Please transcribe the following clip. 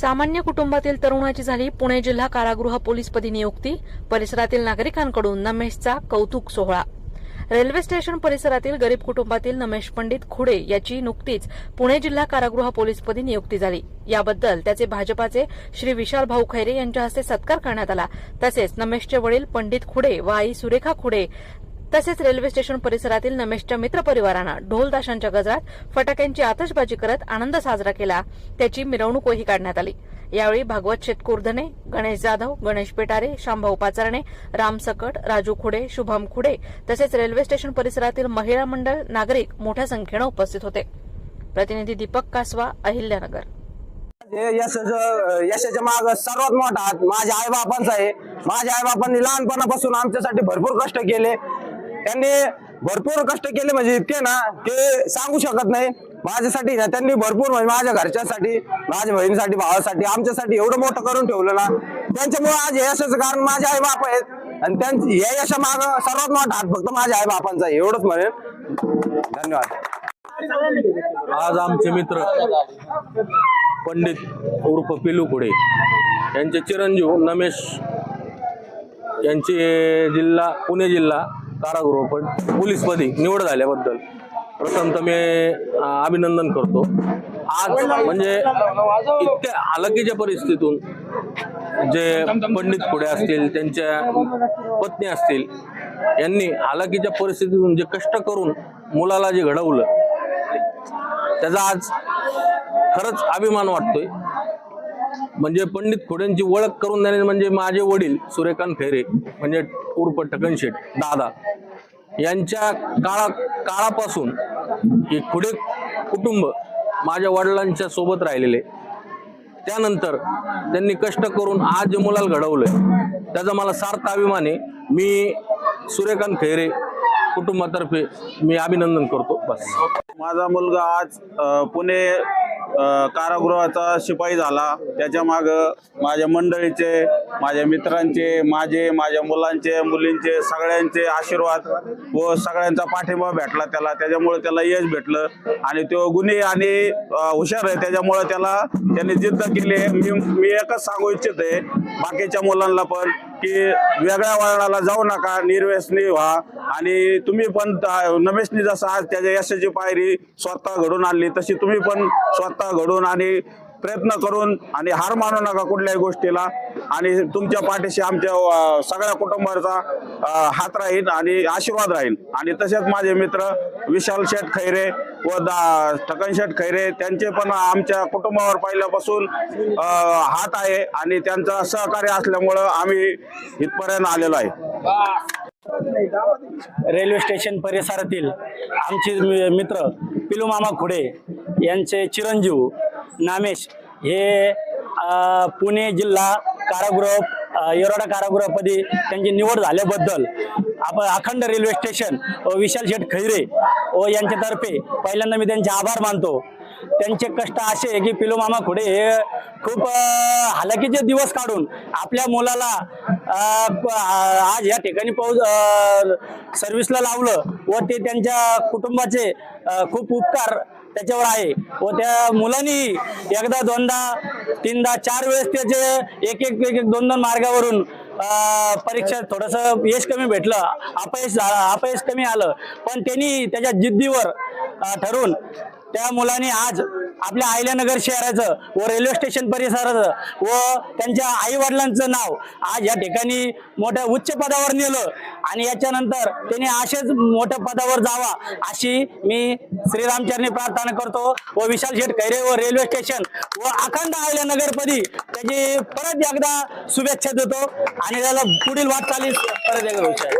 सामान्य कुटुंबातील तरुणाची झाली पुणे जिल्हा कारागृह पोलीसपदी नियुक्ती. परिसरातील नागरिकांकडून नमेशचा कौतुक सोहळा. रेल्वे स्टेशन परिसरातील गरीब कुटुंबातील नमेश पंडित खुडे याची नुकतीच पुणे जिल्हा कारागृह पोलीसपदी नियुक्ती झाली. याबद्दल त्याचे भाजपाचे श्री विशाल भाऊ खैरे यांच्या हस्ते सत्कार करण्यात आला. तसेच नमेशचे वडील पंडित खुडे व आई सुरेखा खुडे तसेच रेल्वे स्टेशन परिसरातील नमेशच्या मित्रपरिवारानं ढोलताशांच्या गजरात फटाक्यांची आतषबाजी करत आनंद साजरा केला. त्याची मिरवणूकही काढण्यात आली. यावेळी भागवत शेतकुर्धने गणेश जाधव गणेश पेटारे शांभाऊ पाचारणे राम सकट राजू खुडे शुभम खुडे तसेच रेल्वे स्टेशन परिसरातील महिला मंडळ नागरिक मोठ्या संख्येनं उपस्थित होते. प्रतिनिधी दीपक कासवा अहिल्यानगर. यशाच्या माग सर्वात मोठा हात माझ्या आईबापांचा आहे. माझ्या आईबापांनी लहानपणापासून आमच्यासाठी भरपूर कष्ट केले. त्यांनी भरपूर कष्ट केले म्हणजे इतके ना ते सांगू शकत नाही. माझ्यासाठी ना त्यांनी भरपूर म्हणजे माझ्या घरच्यासाठी माझ्या बहिणीसाठी भावासाठी आमच्यासाठी एवढं मोठं करून ठेवलं ना. त्यांच्यामुळे आज यशाचं कारण माझे आई बाप आहेत. आणि त्यांची या यशा माग सर्वात मोठा हात फक्त माझ्या आई बापांचा आहे एवढंच म्हणेन. धन्यवाद. आज आमचे मित्र पंडित उर्फ पिलू खुडे यांचे चिरंजीव नमेश यांचे जिल्हा पुणे जिल्हा कारागृह पण पोलीसपदी निवड झाल्याबद्दल प्रथम तर मी अभिनंदन करतो. आज म्हणजे इतक्या हालकीच्या परिस्थितीतून जे पंडित पुढे असतील त्यांच्या पत्नी असतील यांनी हलाकीच्या परिस्थितीतून जे कष्ट करून मुलाला जे घडवलं त्याचा आज खरंच अभिमान वाटतोय. म्हणजे पंडित खोड्यांची ओळख करून देणे म्हणजे माझे वडील सूर्यकांत खैरे म्हणजे उर्फ टकनशेठ दादा. यांच्या काळा काळापासून हे खुडे कुटुंब माझ्या वडिलांच्या सोबत राहिलेले. त्यानंतर त्यांनी कष्ट करून आज जे मुलाला घडवलंय. त्याचा मला सार्थ अभिमान आहे. मी सूर्यकांत खैरे कुटुंबातर्फे मी अभिनंदन करतो. बस. माझा मुलगा आज पुणे कारागृहाचा शिपाई झाला. त्याच्या माग माझ्या मंडळीचे माझ्या मित्रांचे माझे माझ्या मुलांचे मुलींचे सगळ्यांचे आशीर्वाद व सगळ्यांचा पाठिंबा भेटला त्याला. त्याच्यामुळे त्याला यश भेटलं आणि तो गुन्हे आणि हुशार आहे. त्याच्यामुळे त्याला त्याने जिद्द केली आहे. मी मी एकच सांगू इच्छित आहे. बाकीच्या मुलांना पण की वेगळ्या वळणाला जाऊ नका निर्व्यसनी व्हा. आणि तुम्ही पण नमेशनी जसं आज त्याच्या यशाची पायरी स्वतः घडून आणली तशी तुम्ही पण स्वतः घडून आणि प्रयत्न करून आणि हार मानू नका कुठल्याही गोष्टीला. आणि तुमच्या पाठीशी आमच्या सगळ्या कुटुंबाचा हात राहील आणि आशीर्वाद राहील. आणि तसेच माझे मित्र विशाल शेठ खैरे व दा ठकन शेठ खैरे त्यांचे पण आमच्या कुटुंबावर पहिल्यापासून हात आहे आणि त्यांचं सहकार्य असल्यामुळं आम्ही इथपर्यंत आलेलो आहे. रेल्वे स्टेशन परिसरातील आमचे मि- मित्र पिलू मामा खुडे यांचे चिरंजीव नामेश हे पुणे जिल्हा कारागृह येरोडा कारागृहपदी त्यांची निवड झाल्याबद्दल आपण अखंड रेल्वे स्टेशन व विशाल शेठ खैरे व यांच्यातर्फे पहिल्यांदा मी त्यांचे आभार मानतो. त्यांचे कष्ट असे की पिलोमामा खुडे हे खूप अ, दिवस काढून आपल्या मुलाला आज या ठिकाणी पाऊस सर्व्हिसला लावलं व ते त्यांच्या कुटुंबाचे खूप उपकार त्याच्यावर आहे. व त्या मुलांनी एकदा दोनदा तीनदा चार वेळेस त्याचे एक एक एक एक दोन दोन मार्गावरून परीक्षा परीक्षेत थोडस यश कमी भेटलं. अपयश झालं अपयश कमी आलं. पण त्यांनी त्याच्या जिद्दीवर ठरून त्या मुलाने आज आपल्या आयल्यानगर शहराचं व रेल्वे स्टेशन परिसराचं व त्यांच्या आई वडिलांचं नाव आज या ठिकाणी मोठ्या उच्च पदावर नेलं. आणि याच्यानंतर त्यांनी असेच मोठ्या पदावर जावा अशी मी श्रीरामचरणी प्रार्थना करतो व विशाल शेठ खैरे व रेल्वे स्टेशन व अखंड आयल्यानगरपदी त्याची परत एकदा शुभेच्छा देतो. आणि त्याला पुढील वाटचालीस परत एकदा विचार